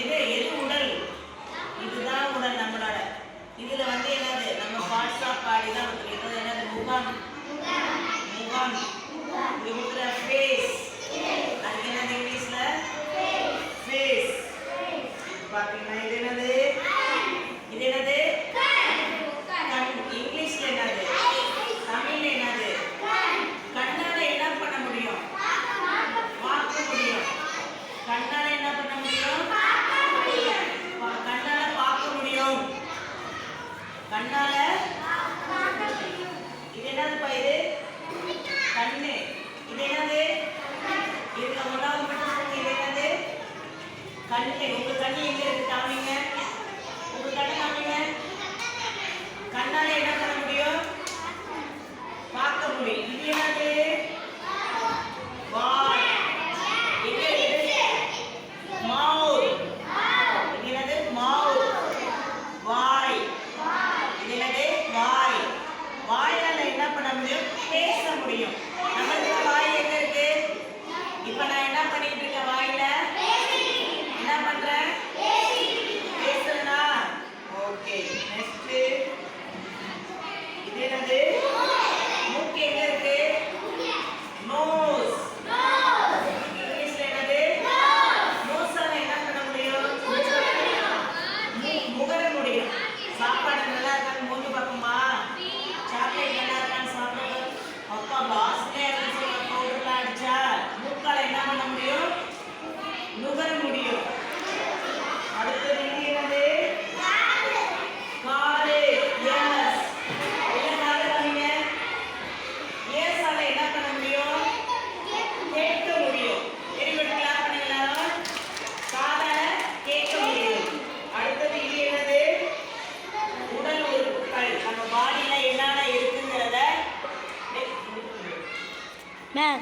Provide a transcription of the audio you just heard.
எது எது உடல்? இதுதான் உடல் நம்மளோட. இதுல வந்து என்னது? நம்ம ஆஃப் பாடி தான் இது என்னது? முகம். முகம். இது கொடுக்குற ஃபேஸ் அதுக்கு என்னது இங்கிலீஷ்ல ஃபேஸ் இது என்னது இது என்னது கண் இங்கிலீஷ்ல என்னது தமிழ்ல என்னது கண்ணால என்ன பண்ண முடியும் பார்க்க முடியும் கண்ணால என்ன பண்ண முடியும் பா- கண்ணால பார்க்க முடியும் கண்ணால? இது என்னதுப்பா இது? கண்ணு. இது என்னது? இதுல ஒன்றாவது மட்டும் இது என்னது? கண்ணு. உங்க கண்ணு எங்க இருக்கு காமிங்க உங்க கண்ணு காமிங்க கண்ணால என்ன பண்ண முடியும் பார்க்க முடியும் இது என்னது வாய் இது இது மவுத் இது என்னது மவுத் வாய் இது என்னது வாய் வாயால என்ன பண்ண முடியும் பேச முடியும் நுகர முடியும். அடுத்த இது என்னது? காது எஸ் என்ன காது எஸ்ஸால என்ன பண்ண முடியும்? கேட்க முடியும். எரிபட்டு கிளாப் பண்ணுங்களா? காதால கேட்க முடியும். அடுத்தது இது என்னது? உடல் உறுப்புகள். நம்ம பாடியில என்னென்ன இருக்குங்கிறத மேம்